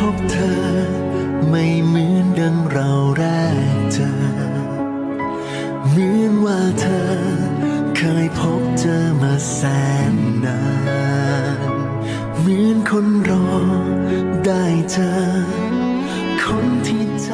พบเธอ ไม่เหมือนดังเราแรกเจอ เหมือนว่าเธอ เคยพบเจอมาแสนนาน เหมือนคนรอได้เจอ คนที่ใจ